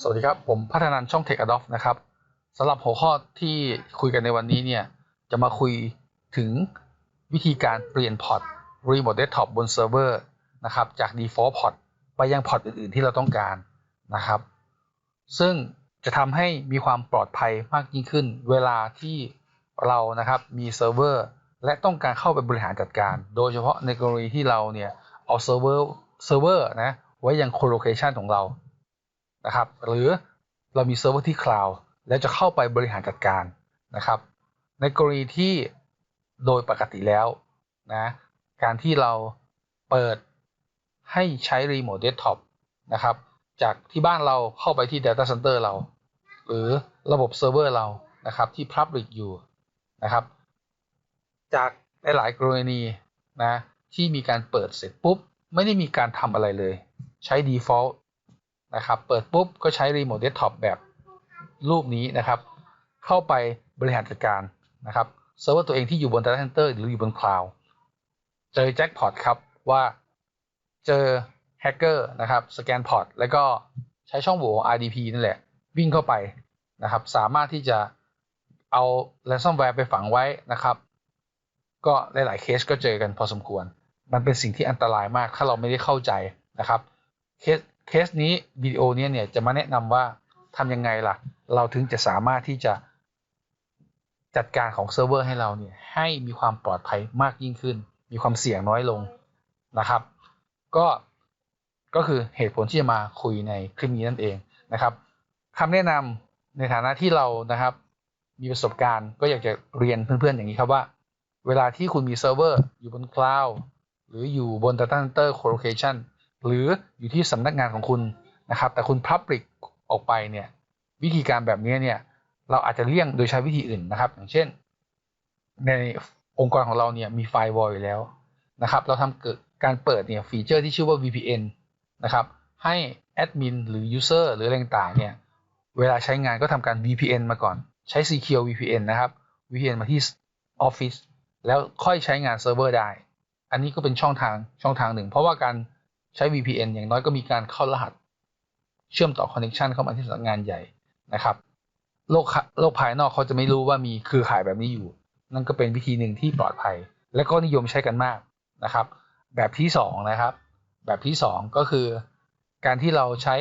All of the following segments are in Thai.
สวัสดีครับ ผมพัฒนันช่อง Tech Adopt นะครับสำหรับหัวข้อที่คุยกันในวันนี้เนี่ย จะมาคุยถึงวิธีการเปลี่ยนพอร์ต Remote Desktop บนเซิร์ฟเวอร์นะครับ จาก Default Port ไปยังพอร์ตอื่น ๆ ที่เราต้องการนะครับ ซึ่งจะทำให้มีความปลอดภัยมากยิ่งขึ้น เวลาที่เรานะครับมีเซิร์ฟเวอร์และต้องการเข้าไปบริหารจัดการ โดยเฉพาะในกรณีที่เราเนี่ยเอาเซิร์ฟเวอร์เซิร์ฟเวอร์นะไว้ยังโคโลเคชันของเรา นะครับหรือเรามีเซิร์ฟเวอร์ที่คลาวด์แล้วจะเข้าไปบริหารจัดการนะครับ ในกรณีที่โดยปกติแล้วนะการที่เราเปิดให้ใช้รีโมทเดสก์ท็อปนะครับ จากที่บ้านเราเข้าไปที่ Data Center เรา หรือระบบเซิร์ฟเวอร์เรานะครับที่ Public อยู่นะครับ จากหลายกรณีนะที่มีการเปิดเสร็จปุ๊บ ไม่ได้มีการทำอะไรเลย ใช้ Default นะครับเปิดปุ๊บก็ใช้รีโมทเดสก์ท็อปแบบรูปนี้นะครับ เข้าไปบริหารจัดการนะครับเซิร์ฟเวอร์ตัวเองที่อยู่บน Data Center หรืออยู่บนคลาวด์เจอแจ็คพอตครับว่าเจอแฮกเกอร์นะครับสแกนพอร์ตแล้วก็ใช้ช่องโหว่ RDP นั่นแหละ วิ่งเข้าไปนะครับ สามารถที่จะเอา ransomware ไปฝังไว้นะครับ ก็หลาย ๆ เคสก็เจอกันพอสมควร มันเป็นสิ่งที่อันตรายมากถ้าเราไม่ได้เข้าใจนะครับเคส เคสนี้วิดีโอนี้เนี่ยจะมาแนะนำว่าทำยังไงล่ะ เราถึงจะสามารถที่จะจัดการของเซิร์ฟเวอร์ให้เราเนี่ยให้มีความปลอดภัยมากยิ่งขึ้น มีความเสี่ยงน้อยลงนะครับ ก็ก็คือเหตุผลที่จะมาคุยในคลิปนี้นั่นเองนะครับคำแนะนำในฐานะที่เรานะครับ มีประสบการณ์ก็อยากจะเรียนเพื่อนๆอย่างนี้ครับว่า เวลาที่คุณมีเซิร์ฟเวอร์อยู่บนคลาวด์หรืออยู่บน Data Center Colocation หรืออยู่ที่สำนักงานของคุณนะครับ แต่คุณ Public ออกไปเนี่ยวิธีการแบบนี้เนี่ยเราอาจจะเลี่ยงโดยใช้วิธีอื่นนะครับ อย่างเช่น ในองค์กรของเราเนี่ยมีไฟล์วอลอยู่แล้วนะครับ เราทำเกิดการเปิดเนี่ยฟีเจอร์ที่ชื่อว่า VPN นะครับ ให้แอดมินหรือ User หรืออะไรต่างเนี่ย เวลาใช้งานก็ทำการ VPN มาก่อน ใช้ Secure VPN นะครับ VPN มาที่ Office แล้วค่อยใช้งานเซิร์ฟเวอร์ได้ อันนี้ก็เป็นช่องทางช่องทางหนึ่ง เพราะว่าการ ใช้ VPN อย่างน้อยก็มีการเข้ารหัส เชื่อมต่อคอนเน c t ชันเข้ามาที่สำนักงานใหญ่นะครับโลกโลกภายนอกเขาจะไม่รู้ว่ามีเครือข่ายแบบนี้อยู่ นั่นก็เป็นวิธีหนึ่งที่ปลอดภัย และก็นิยมใช้กันมากนะครับ แบบที่สองนะครับ แบบที่สองก็คือการที่เราใช้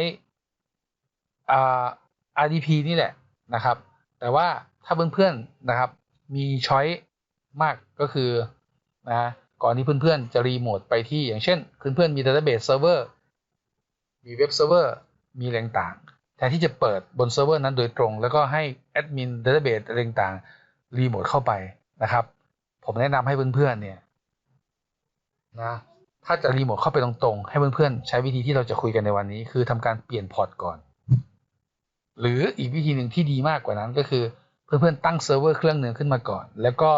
RDP นี่แหละนะครับ แต่ว่าถ้าเพื่อนๆนะครับมีช้อยมากก็คือนะ ก่อนที่เพื่อนๆ จะรีโมทไปที่อย่างเช่น เพื่อนๆ มีดัตเตอร์เบสเซิร์ฟเวอร์มีเว็บเซิร์ฟเวอร์ มีแรงต่าง แทนที่จะเปิดบนเซิร์ฟเวอร์นั้นโดยตรง แล้วก็ให้แอดมินดัตเตอร์เบสต่างๆรีโมทเข้าไปนะครับ ผมแนะนำให้เพื่อนๆ เนี่ยนะถ้าจะรีโมทเข้าไปตรงๆ ให้เพื่อนๆ ใช้วิธีที่เราจะคุยกันในวันนี้ คือทำการเปลี่ยนพอร์ตก่อน หรืออีกวิธีหนึ่งที่ดีมากกว่านั้นก็คือเพื่อนๆ ตั้งเซิร์ฟเวอร์เครื่องหนึ่งขึ้นมาก่อน แล้วก็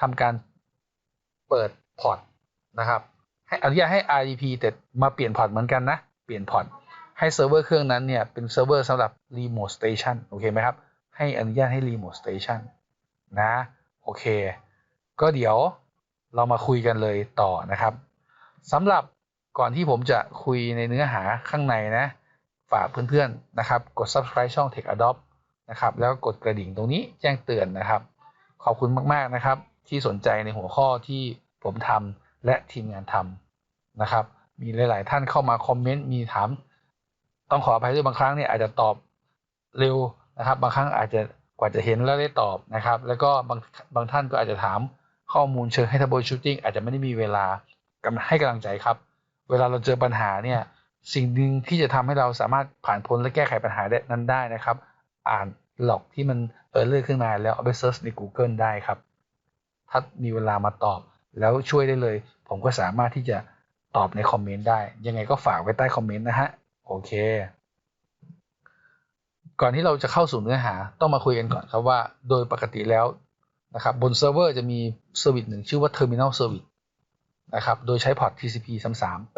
ทำการ เปิดพอร์ตนะครับ ให้อนุญาตให้ RDP แต่มาเปลี่ยนพอร์ตเหมือนกันนะ เปลี่ยนพอร์ตให้เซิร์ฟเวอร์เครื่องนั้นเนี่ยเป็นเซิร์ฟเวอร์สำหรับ Remote Station โอเคไหมครับ ให้อนุญาตให้ Remote Station นะโอเค ก็เดี๋ยวเรามาคุยกันเลยต่อนะครับสำหรับก่อนที่ผมจะคุยในเนื้อหาข้างในนะ ฝากเพื่อนๆนะครับ กด subscribe ช่อง Tech Adopt นะครับ แล้วกดกระดิ่งตรงนี้แจ้งเตือนนะครับ ขอบคุณมากๆนะครับ ที่สนใจในหัวข้อที่ผมทำและทีมงานทำนะครับ มีหลาย ๆ ท่านเข้ามาคอมเมนต์มีถาม ต้องขออภัยด้วยบางครั้งเนี่ยอาจจะตอบเร็วนะครับ บางครั้งอาจจะกว่าจะเห็นแล้วได้ตอบนะครับ แล้วก็บางบางท่านก็อาจจะถามข้อมูลเชิงให้ทับโบชูตติ้งอาจจะไม่ได้มีเวลากำให้กำลังใจครับ เวลาเราเจอปัญหาเนี่ยสิ่งหนึ่งที่จะทำให้เราสามารถผ่านพ้นและแก้ไขปัญหาได้นั้นได้นะครับ อ่านหลอกที่มันเออเลือกขึ้นมาแล้วเอาไปเซิร์ชใน Google ได้ครับ ถ้ามีเวลามาตอบ แล้วช่วยได้เลย ผมก็สามารถที่จะตอบในคอมเมนต์ได้ ยังไงก็ฝากไว้ใต้คอมเมนต์นะฮะ โอเค ก่อนที่เราจะเข้าสู่เนื้อหาต้องมาคุยกันก่อนครับว่าโดยปกติแล้วนะครับบนเซิร์ฟเวอร์จะมีเซอร์วิสหนึ่งชื่อว่า Terminal Service นะครับ โดยใช้พอร์ต TCP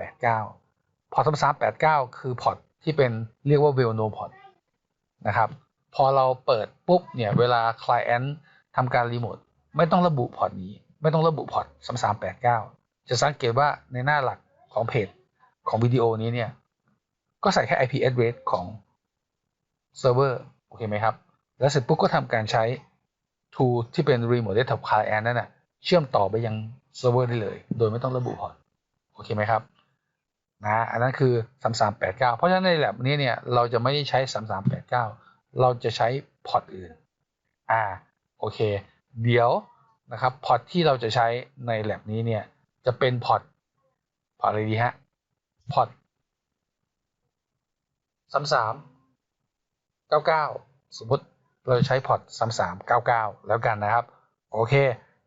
3389 พอร์ต 3389 คือพอร์ตที่เป็นเรียกว่า well known port นะครับ พอเราเปิดปุ๊บเนี่ย เวลา client ทำการรีโมท ไม่ต้องระบุพอร์ตนี้ ไม่ต้องระบุพอร์ต3389 จะสังเกตว่าในหน้าหลักของเพจของวิดีโอนี้เนี่ย ก็ใส่แค่ IP address ของเซิร์ฟเวอร์โอเคไหมครับ แล้วเสร็จปุ๊บก็ทำการใช้ tool ที่เป็น remote desktop client นั่นนะเชื่อมต่อไปยังเซิร์ฟเวอร์ได้เลย โดยไม่ต้องระบุพอร์ตโอเคไหมครับนะอันนั้นคือ 3389 เพราะฉะนั้นในแ a บนี้เนี่ยเราจะไม่ได้ใช้ 3389 เราจะใช้พอร์ตอื่น อ่า โอเค เดี๋ยวนะครับพอร์ตที่เราจะใช้ใน lab นี้เนี่ยจะเป็นพอร์ตพอร์ตอะไรดีฮะพอร์ตสามสามเก้าเก้าสมมติเราใช้พอร์ตสามสามเก้าเก้าแล้วกันนะครับ โอเค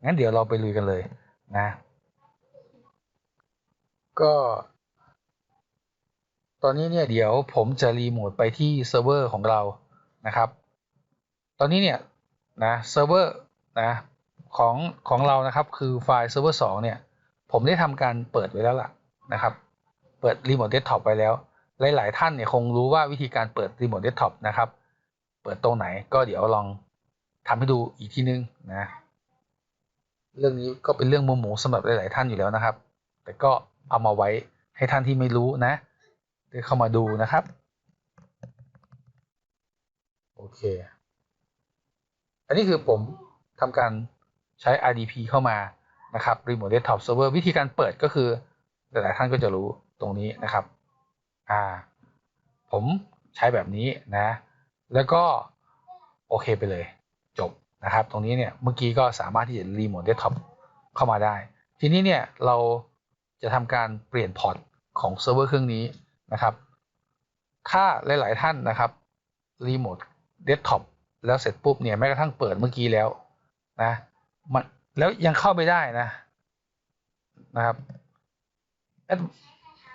งั้นเดี๋ยวเราไปลุยกันเลยนะ ก็ ตอนนี้เนี่ยเดี๋ยวผมจะรีโมทไปที่เซิร์ฟเวอร์ของเรานะครับ ตอนนี้เนี่ยนะเซิร์ฟเวอร์ นะของของเรานะครับคือไฟล์เซิร์ฟเวอร์สเนี่ยผมได้ทำการเปิดไว้แล้วล่ะนะครับ เปิดรีโมทเดสก์ท็อปไปแล้ว หลาย ๆ ท่านเนี่ยคงรู้ว่าวิธีการเปิดรีโมทเดสก์ท็อปนะครับ เปิดตรงไหนก็เดี๋ยวลองทำให้ดูอีกทีนึงนะเรื่องนี้ก็เป็นเรื่องมุมหมูสำหรับหลาย ๆ ท่านอยู่แล้วนะครับ แต่ก็เอามาไว้ให้ท่านที่ไม่รู้นะได้เข้ามาดูนะครับ โอเค อันนี้คือผม ทำการใช้ RDP เข้ามานะครับ Remote Desktop Server วิธีการเปิดก็คือ หลายๆท่านก็จะรู้ตรงนี้นะครับอ่าผมใช้แบบนี้นะ แล้วก็ โอเคไปเลยจบนะครับ ตรงนี้เนี่ยเมื่อกี้ก็สามารถที่จะ Remote Desktop เข้ามาได้ ทีนี้เนี่ยเราจะทำการเปลี่ยนพอร์ตของเซิร์ฟเวอร์เครื่องนี้นะครับ ถ้าหลาย ๆ ท่านนะครับ Remote Desktop แล้วเสร็จปุ๊บเนี่ยแม้กระทั่งเปิดเมื่อกี้แล้ว นะมันแล้วยังเข้าไม่ได้นะนะครับ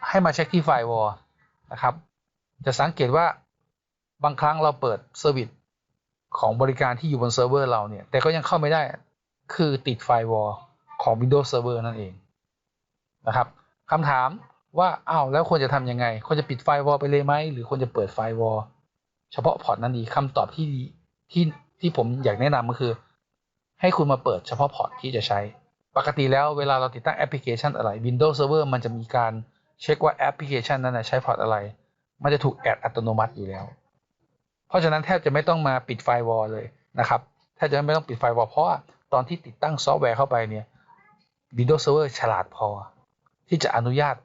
ให้มาเช็คที่ไฟวอลนะครับ จะสังเกตว่าบางครั้งเราเปิดเซอร์วิสของบริการที่อยู่บนเซิร์ฟเวอร์เราเนี่ย แต่ก็ยังเข้าไม่ได้คือติดไฟวอลของ Windows Server นั่นเองนะครับคำถามว่าอ้าวแล้วควรจะทำยังไง ควรจะปิดไฟวอลไปเลยไหม หรือควรจะเปิดไฟวอลเฉพาะพอร์ตนั้นดีคำตอบที่ที่ที่ผมอยากแนะนำก็คือ ให้คุณมาเปิดเฉพาะพอร์ตที่จะใช้ ปกติแล้วเวลาเราติดตั้งแอปพลิเคชันอะไร Windows Server มันจะมีการเช็คว่าแอปพลิเคชันนั้นใช้พอร์ตอะไร มันจะถูกแอดอัตโนมัติอยู่แล้ว เพราะฉะนั้นแทบจะไม่ต้องมาปิดไฟวอลเลยนะครับแทบจะไม่ต้องปิดไฟวอลเพราะว่าตอนที่ติดตั้งซอฟต์แวร์เข้าไปเนี่ย Windows Server ฉลาดพอ ที่จะอนุญาต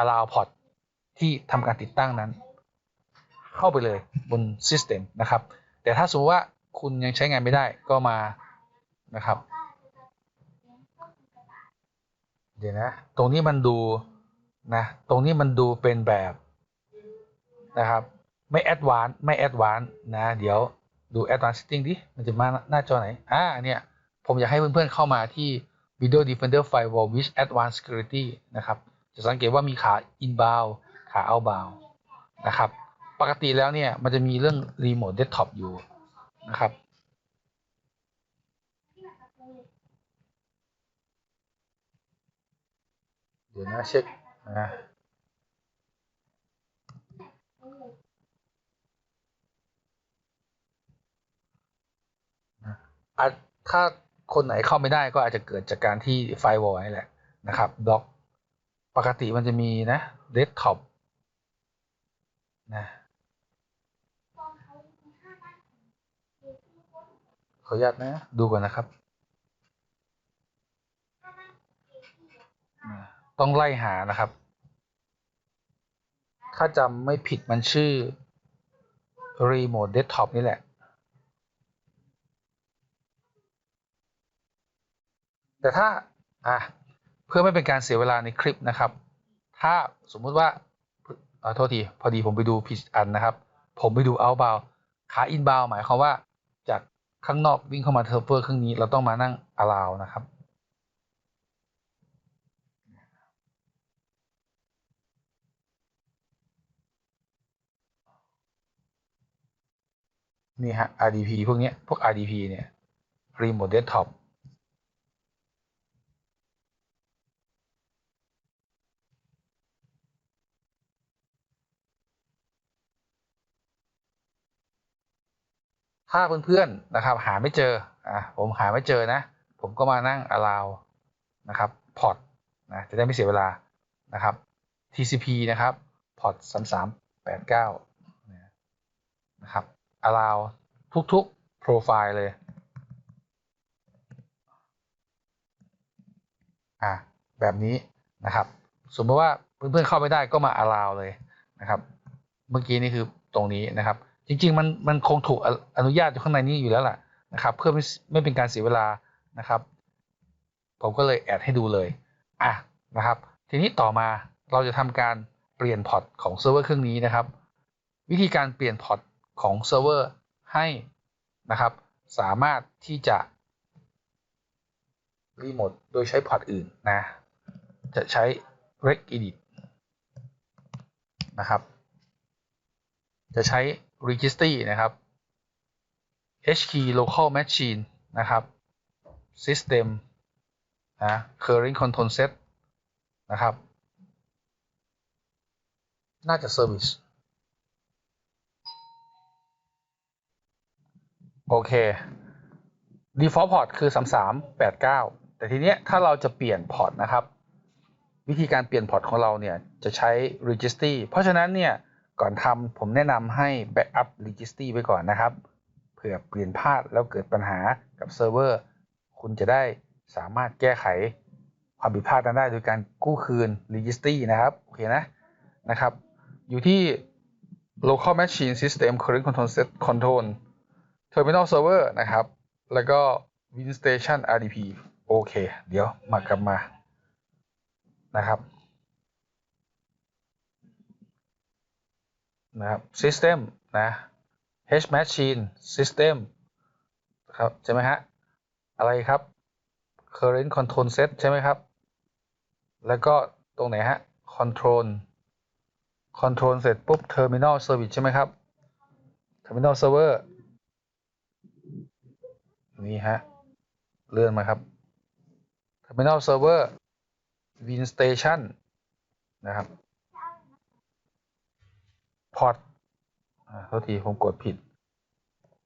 allow พอร์ตที่ทำการติดตั้งนั้น เข้าไปเลยบน System นะครับ แต่ถ้าสมมติว่าคุณยังใช้งานไม่ได้ก็มา นะครับ เดี๋ยวนะ ตรงนี้มันดูนะ ตรงนี้มันดูเป็นแบบนะครับ ไม่แอดวานไม่แอดวานนะ เดี๋ยวดูแอดวาน setting ดิ มันจะมาหน้าจอไหน อ่า เนี่ย ผมอยากให้เพื่อนๆเข้ามาที่ Video Defender Firewall with Advanced Security นะครับ จะสังเกตว่ามีขา inbound ขา outbound นะครับ ปกติแล้วเนี่ย มันจะมีเรื่อง remote desktop อยู่นะครับ ดี๋ยวนะเช็คนะอาจถ้าคนไหนเข้าไม่ได้ก็อาจจะเกิดจากการที่ไฟวอลนี่แหละนะครับด็อกปกติมันจะมีนะเดสก์ท็อปนะขออนุญาตนะ ดูก่อนนะครับ ต้องไล่หานะครับ ถ้าจำไม่ผิดมันชื่อ Remote Desktop นี่แหละ แต่ถ้าอะเพื่อไม่เป็นการเสียเวลาในคลิปนะครับ ถ้าสมมุติว่าขอโทษที พอดีผมไปดูผิดอันนะครับ ผมไปดู outbound ขา inbound หมายความว่าจากข้างนอกวิ่งเข้ามาเซิร์ฟเวอร์เครื่องนี้ เราต้องมานั่ง allow นะครับ นี่ฮะ RDP พวกนี้พวก RDP เนี่ย Remote Desktop ถ้าเพื่อนๆนะครับ หาไม่เจออะผมหาไม่เจอนะ ผมก็มานั่ง allow นะครับ port นะจะได้ไม่เสียเวลานะครับ TCP นะครับ port 3389นะครับ allow ทุกๆ profile เลย อ่าแบบนี้นะครับ สมมติว่าเพื่อนๆเข้าไม่ได้ก็มา allow เลยนะครับ เมื่อกี้นี่คือตรงนี้นะครับ จริงๆ มันมันคงถูกอนุญาตอยู่ข้างในนี้อยู่แล้วล่ะนะครับ เพื่อไม่ไม่เป็นการเสียเวลานะครับ ผมก็เลยแอดให้ดูเลย อะนะครับ ทีนี้ต่อมาเราจะทำการเปลี่ยนพอร์ตของเซิร์ฟเวอร์เครื่องนี้นะครับ วิธีการเปลี่ยนพอร์ต ของเซิร์ฟเวอร์ให้นะครับ สามารถที่จะรีโมทโดยใช้พอร์ตอื่นนะ จะใช้ reg edit นะครับ จะใช้ registry นะครับ h key local machine นะครับ system นะ current control set นะครับ น่าจะ service โอเค default port คือ 3389 แต่ทีเนี้ยถ้าเราจะเปลี่ยนพอร์ตนะครับ วิธีการเปลี่ยนพอร์ตของเราเนี่ยจะใช้ registry เพราะฉะนั้นเนี่ยก่อนทำผมแนะนำให้ backup registry ไว้ก่อนนะครับ เผื่อเปลี่ยนพลาดแล้วเกิดปัญหากับเซิร์ฟเวอร์ คุณจะได้สามารถแก้ไขความผิดพลาดนั้นได้โดยการกู้คืน registry นะครับ โอเคนะนะครับ อยู่ที่ local machine system current control set control terminal server นะครับ แล้วก็ win station rdp โอเค เดี๋ยวมากลับมานะครับ นะครับ system นะ h machine system ครับใช่ไหมฮะ อะไรครับ current control set ใช่ไหมครับ แล้วก็ตรงไหนฮะ control control เสร็จปุ๊บ terminal service ใช่ไหมครับ terminal server นี่ฮะ เลื่อนมาครับ terminal server win station นะครับ port อ่าโทษที ผมกดผิด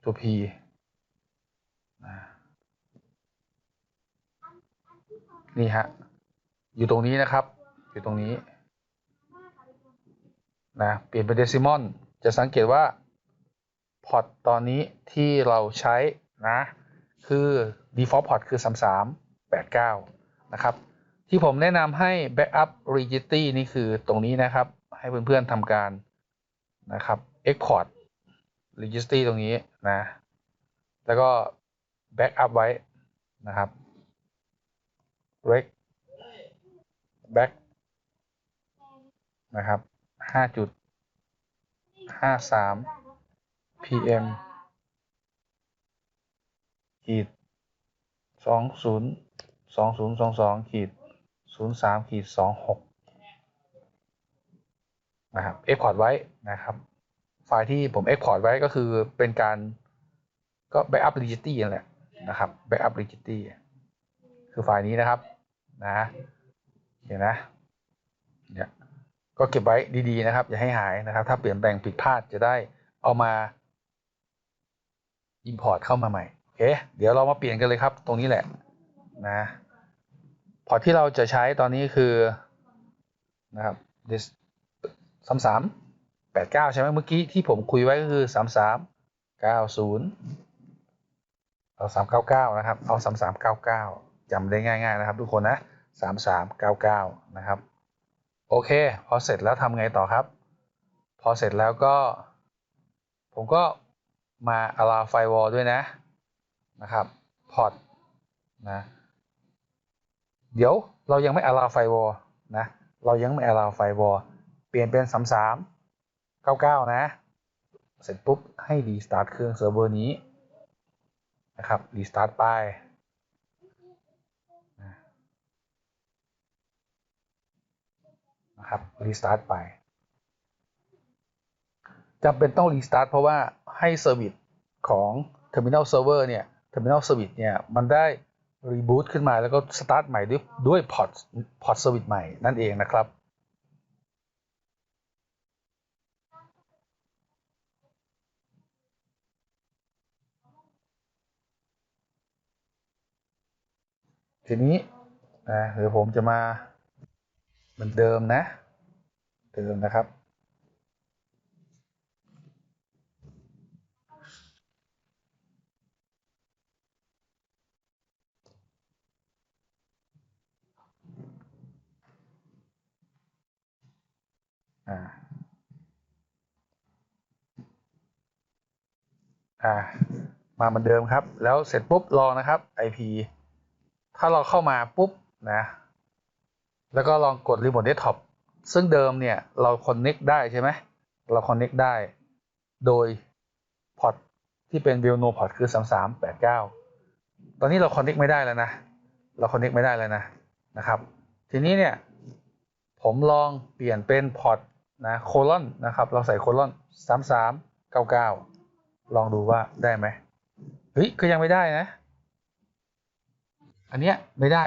ตัว P นะนี่ฮะ อยู่ตรงนี้นะครับ อยู่ตรงนี้ นะ เปลี่ยนเป็นเดซิมอลจะสังเกตว่า พอร์ตตอนนี้ที่เราใช้นะ คือ default port คือ 3389 นะครับ ที่ผมแนะนำให้ backup registry นี่คือตรงนี้นะครับ ให้เพื่อนๆทำการนะครับ export registry ตรงนี้นะ แล้วก็ backup ไว้นะครับ reg back นะครับ5จุด53 pm ขีดสองศูนย์สองศูนย์สองสองขีดศูนย์สามขีดสองหกนะครับ export ไว้นะครับ ไฟล์ที่ผม export ไว้ก็คือเป็นการก็ backup registry นั่นแหละนะครับ backup registry คือไฟล์นี้นะครับนะเห็นนะเนี่ยก็เก็บไว้ดีๆนะครับ อย่าให้หายนะครับ ถ้าเปลี่ยนแปลงผิดพลาดจะได้เอามา import เข้ามาใหม่ เคเดี๋ยวเรามาเปลี่ยนกันเลยครับ ตรงนี้แหละนะพอร์ตที่เราจะใช้ตอนนี้คือนะครับ this สามสามแปดเก้าใช่ไหมเมื่อกี้ที่ผมคุยไว้ก็คือสามสามเก้าศูนย์เอาสามเก้าเก้านะครับ เอาสามสามเก้าเก้าจำได้ง่าย ๆ นะครับ ทุกคนนะสามสามเก้าเก้านะครับ โอเค พอเสร็จแล้วทำไงต่อครับ พอเสร็จแล้วก็ ผมก็มา allow firewall ด้วยนะ นะครับพอร์ตนะเดี๋ยวเรายังไม่ allow firewall นะเรายังไม่ allow firewall เปลี่ยนเป็น 33 99 นะ เสร็จปุ๊บให้ restart เครื่องเซิร์ฟเวอร์นี้นะครับ restart ไปนะครับ restart ไปจำเป็นต้อง restart เพราะว่าให้เซอร์วิสของ terminal server เนี่ย terminal service เนี่ยมันได้ reboot ขึ้นมาแล้วก็ start ใหม่ด้วยด้วย port port service ใหม่นั่นเองนะครับ ทีนี้นะเดี๋ยวผมจะมาเหมือนเดิมนะ เดิมนะครับ อ่าอ่ามาเหมือนเดิมครับ แล้วเสร็จปุ๊บลองนะครับ IP ถ้าเราเข้ามาปุ๊บนะ แล้วก็ลองกด Remote Desktop ซึ่งเดิมเนี่ยเรา Connect ได้ใช่ไหมเรา Connect ได้ โดยพอร์ตที่เป็น v i l n o port คือ 3389 ตอนนี้เรา Connect ไม่ได้แล้วนะ เรา Connect ไม่ได้แล้วนะนะครับ ทีนี้เนี่ยผมลองเปลี่ยนเป็นพอร์ต นะโคลอนนะครับ เราใส่โคลอน3399ลองดูว่าได้ไหมเฮ้ยก็ยังไม่ได้นะ อันเนี้ยไม่ได้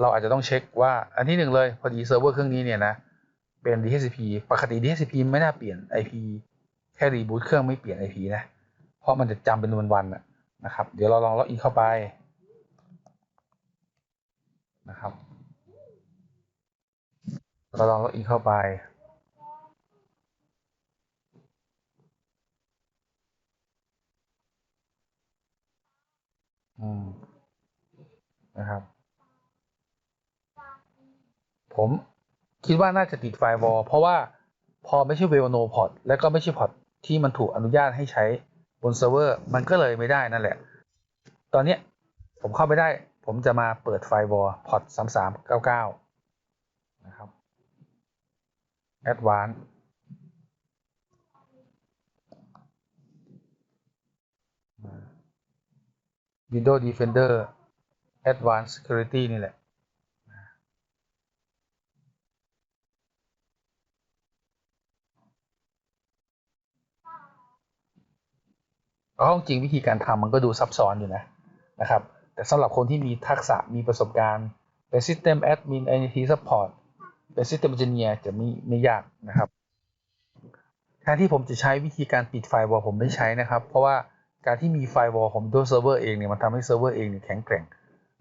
เราอาจจะต้องเช็คว่าอันที่หนึ่งเลย พอดีเซิร์ฟเวอร์เครื่องนี้เนี่ยนะเป็น DHCP ปกติ DHCP ไม่น่าเปลี่ยน IP แค่รีบูตเครื่องไม่เปลี่ยน IP นะ เพราะมันจะจำเป็นวันๆนะครับ เดี๋ยวเราลองล็อกอินเข้าไปนะครับ เราลองล็อกอินเข้าไป นะครับ ผมคิดว่าน่าจะติดไฟวอลเพราะว่าพอไม่ใช่เวลโนพอร์ตแล้วก็ไม่ใช่พอตที่มันถูกอนุญาตให้ใช้บนเซิร์ฟเวอร์ มันก็เลยไม่ได้นั่นแหละ ตอนนี้ผมเข้าไม่ได้ ผมจะมาเปิดไฟวอลพอร์ต3399นะครับ Advanced Windows Defender Advanced Security นี่แหละก็จริงวิธีการทำมันก็ดูซับซ้อนอยู่นะนะครับ แต่สำหรับคนที่มีทักษะมีประสบการณ์ เป็น System Admin IT Support เป็น System Engineer จะไม่ไม่ยากนะครับแทนที่ผมจะใช้วิธีการปิดไฟวอลผมไม่ใช้นะครับ เพราะว่า การที่มีไฟวอลของตัวเซิร์ฟเวอร์เองเนี่ยมันทำให้เซิร์ฟเวอร์เองเนี่ยแข็งแกร่ง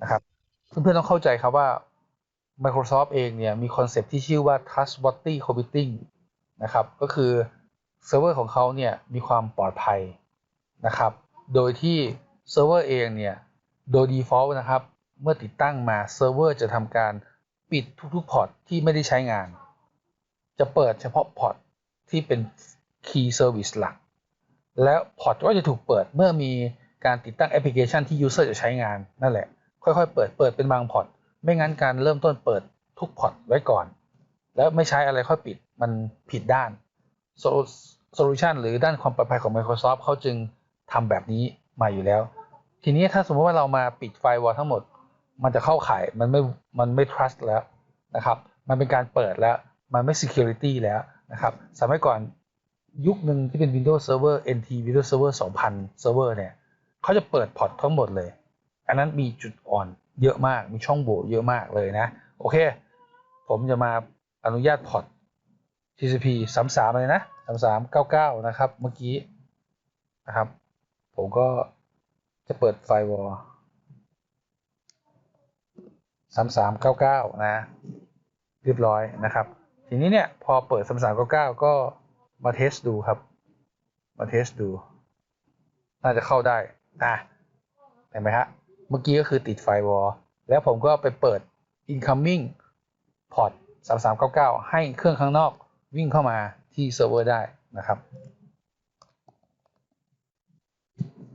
นะครับเพื่อนๆต้องเข้าใจครับว่า Microsoft เองเนี่ยมีคอนเซปที่ชื่อว่า Trustworthy Computing นะครับก็คือเซิร์ฟเวอร์ของเขาเนี่ยมีความปลอดภัยนะครับโดยที่เซิร์ฟเวอร์เองเนี่ยโดย default นะครับเมื่อติดตั้งมาเซิร์ฟเวอร์จะทำการปิดทุกๆพอร์ตที่ไม่ได้ใช้งาน จะเปิดเฉพาะพอร์ตที่เป็น key service หลัก แล้วพอร์ตก็จะถูกเปิดเมื่อมีการติดตั้งแอปพลิเคชันที่ user จะใช้งานนั่นแหละ ค่อยๆ เปิดเปิดเป็นบางพอร์ตไม่งั้นการเริ่มต้นเปิดทุกพอร์ตไว้ก่อน แล้วไม่ใช้อะไรค่อยปิดมันผิดด้าน solution หรือด้านความปลอดภัยของ Microsoft เขาจึงทำแบบนี้มาอยู่แล้ว ทีนี้ถ้าสมมติว่าเรามาปิดไฟวอลทั้งหมด มันจะเข้าข่ายมันไม่มันไม่ trust แล้วนะครับ มันเป็นการเปิดแล้ว มันไม่ security แล้วนะครับสมัยก่อน ยุคหนึ่งที่เป็น Windows Server NT Windows Server 2000 Server เนี่ยเขาจะเปิดพอร์ตทั้งหมดเลย อันนั้นมีจุดอ่อนเยอะมาก มีช่องโหว่เยอะมากเลยนะ โอเค ผมจะมาอนุญาตพอร์ต TCP 33เลยนะ3399 นะครับ เมื่อกี้นะครับ ผมก็จะเปิดไฟวอล3399 นะ เรียบร้อยนะครับ ทีนี้เนี่ย พอเปิด3399 ก็ มาเทสดูครับ มาเทสดู น่าจะเข้าได้อะเห็นไหมฮะ เมื่อกี้ก็คือติดไฟวอลแล้วผมก็ไปเปิด incoming port 3399 ให้เครื่องข้างนอกวิ่งเข้ามาที่เซิร์ฟเวอร์ได้นะครับ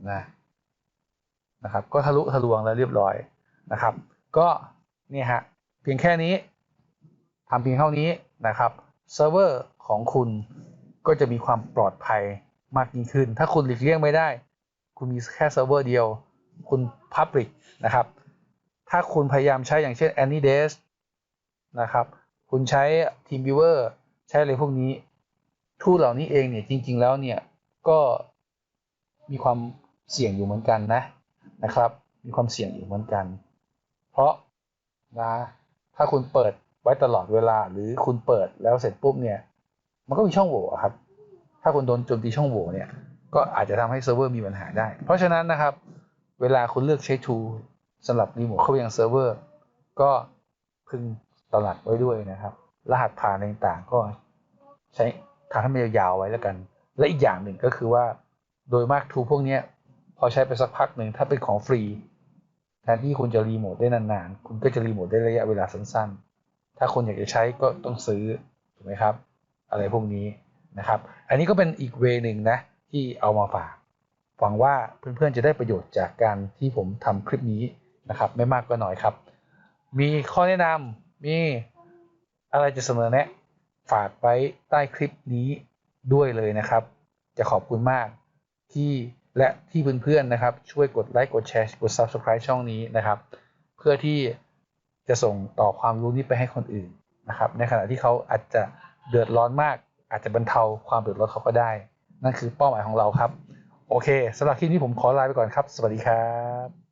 นะนะครับ ก็ทะลุทะลวงแล้วเรียบร้อยนะครับ ก็เนี่ยฮะ เพียงแค่นี้ทำเพียงเท่านี้นะครับเซิร์ฟเวอร์ของคุณ ก็จะมีความปลอดภัยมากยิ่งขึ้น ถ้าคุณหลีกเลี่ยงไม่ได้ คุณมีแค่เซิร์ฟเวอร์เดียว คุณ Public นะครับ ถ้าคุณพยายามใช้อย่างเช่น AnyDesk นะครับ คุณใช้ TeamViewer ใช้อะไรพวกนี้ทูตเหล่านี้เองเนี่ยจริง ๆ แล้วเนี่ยก็มีความเสี่ยงอยู่เหมือนกันนะนะครับ มีความเสี่ยงอยู่เหมือนกัน เพราะนะถ้าคุณเปิดไว้ตลอดเวลาหรือคุณเปิดแล้วเสร็จปุ๊บเนี่ย มันก็มีช่องโหว่ครับ ถ้าคุณโดนโจมตีช่องโหว่เนี่ย ก็อาจจะทำให้เซิร์ฟเวอร์มีปัญหาได้ เพราะฉะนั้นนะครับ เวลาคุณเลือกใช้ tool สำหรับรีโมทเข้าไปยังเซิร์ฟเวอร์ ก็พึงตระหนักไว้ด้วยนะครับ รหัสผ่านต่างๆ ก็ใช้ทำให้มันยาวๆไว้แล้วกัน และอีกอย่างหนึ่งก็คือว่า โดยมาก tool พวกนี้พอใช้ไปสักพักหนึ่งถ้าเป็นของฟรีแทนที่คุณจะรีโมทได้นานๆ คุณก็จะรีโมทได้ระยะเวลาสั้นๆ ถ้าคุณอยากจะใช้ก็ต้องซื้อ ถูกไหมครับ อะไรพวกนี้นะครับ อันนี้ก็เป็นอีกเวหนึ่งนะที่เอามาฝากหวังว่าเพื่อนๆจะได้ประโยชน์จากการที่ผมทำคลิปนี้นะครับ ไม่มากก็น้อยครับ มีข้อแนะนำมีอะไรจะเสนอแนะ ฝากไว้ใต้คลิปนี้ด้วยเลยนะครับ จะขอบคุณมากที่และที่เพื่อนๆนะครับ ช่วยกดไลค์กดแชร์กด Subscribe ช่องนี้นะครับ เพื่อที่จะส่งต่อความรู้นี้ไปให้คนอื่นนะครับ ในขณะที่เขาอาจจะ เดือดร้อนมาก อาจจะบรรเทาความเดือดร้อนเขาก็ได้ นั่นคือเป้าหมายของเราครับ โอเคสำหรับคลิปนี้ผมขอลาไปก่อนครับ สวัสดีครับ